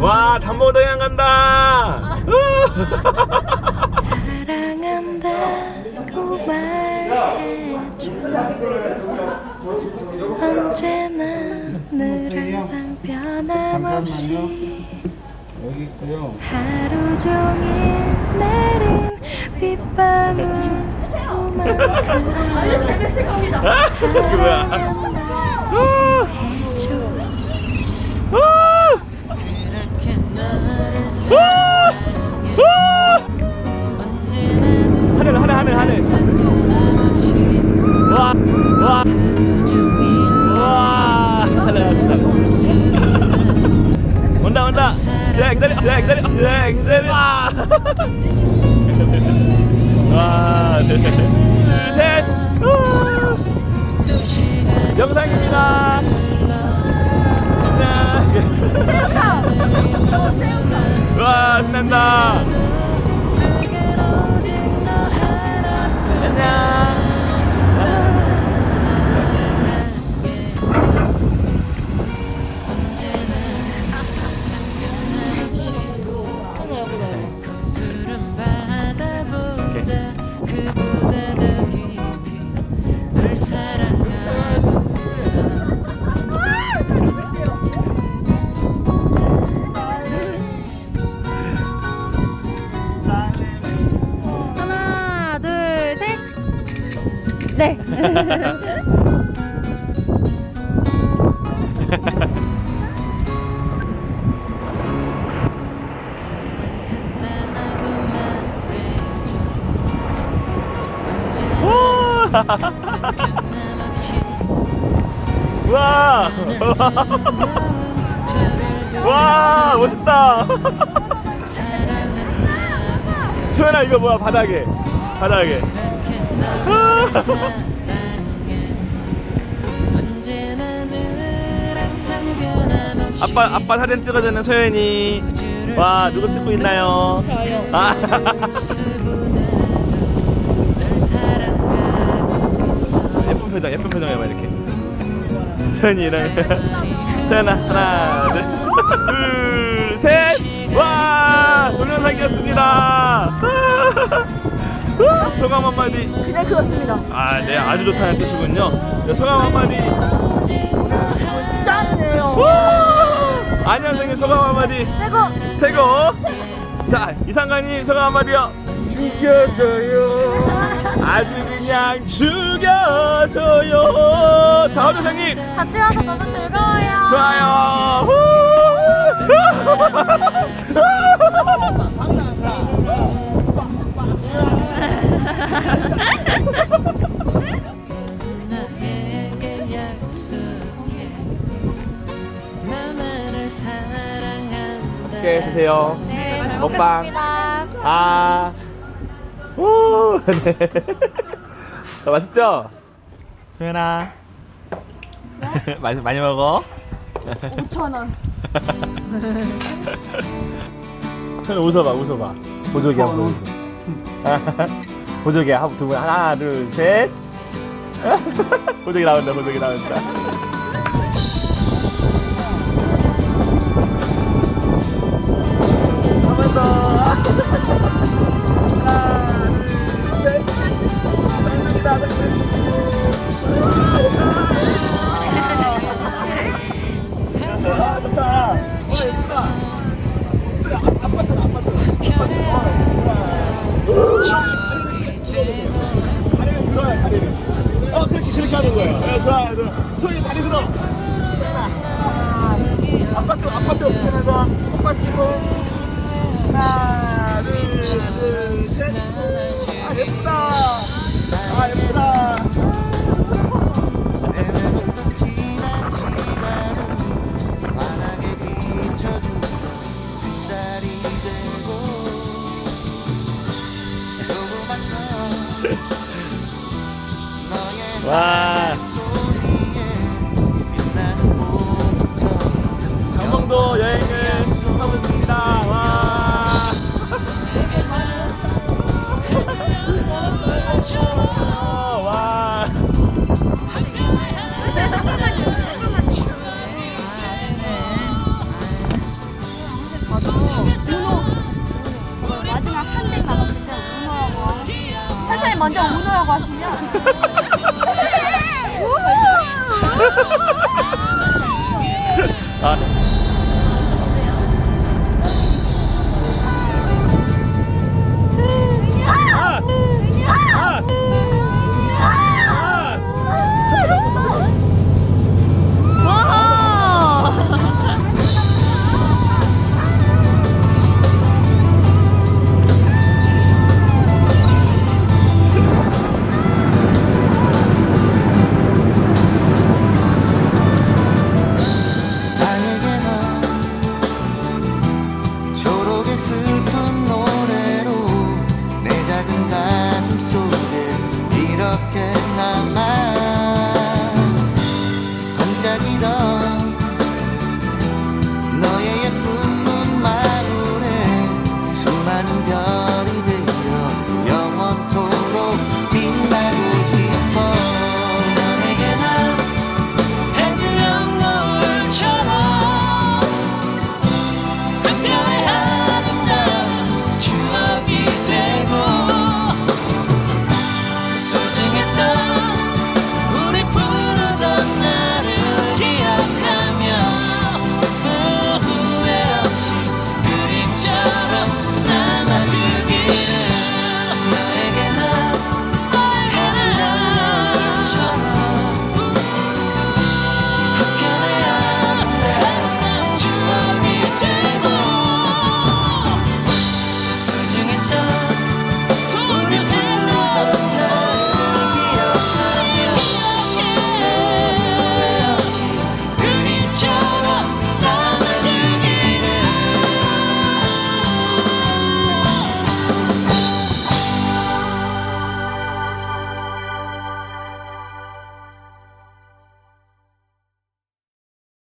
와 잠모동양 간다. 사랑한다고 말해줘 언제나 늘 항상 변함없이 여기 있고요. 하루 종일 내린 빗방울 이게 뭐야? 사랑한다 기다려 기다려 기다려 기다려 기다려 기다려. 와. 와 둘, 셋. 우. 영상입니다. 와 신난다. 안녕. 네. 와. 와 멋있다. 소연아 이거 뭐야 바닥에 바닥에. 아빠 아빠 사진 찍어주는 소연이. 와 누구 찍고 있나요? 저요. 아. 예쁜 표정 예쁜 표정 해봐 이렇게. 소연이랑 소연아 하나 둘 셋. 와 동영상이었습니다. 소감 한마디. 그냥 그렇습니다. 아, 네, 아주 좋다는 뜻이군요. 네, 소감 한마디. 짱이에요. 안녕생님 소감 한마디. 최고. 최고. 자, 이상관님 소감 한마디요. 죽여줘요. 아주 그냥 죽여줘요. 자, 허주생님 같이 와서 너무 즐거워요. 좋아요. 나에게 약속해 나만을 사랑한다 함께 드세요. 네, 잘 먹방. 먹겠습니다. 아. 오, 네. 자, 맛있죠? 소연아. 많이 많이 먹어. 5천 원. 소연 웃어봐, 웃어봐. 보조개 한번 웃어. 보조개 한두분 하나, 둘, 셋. 보조개 나온다, 보조개 나온다. 와. 먼저 우노라고 하시면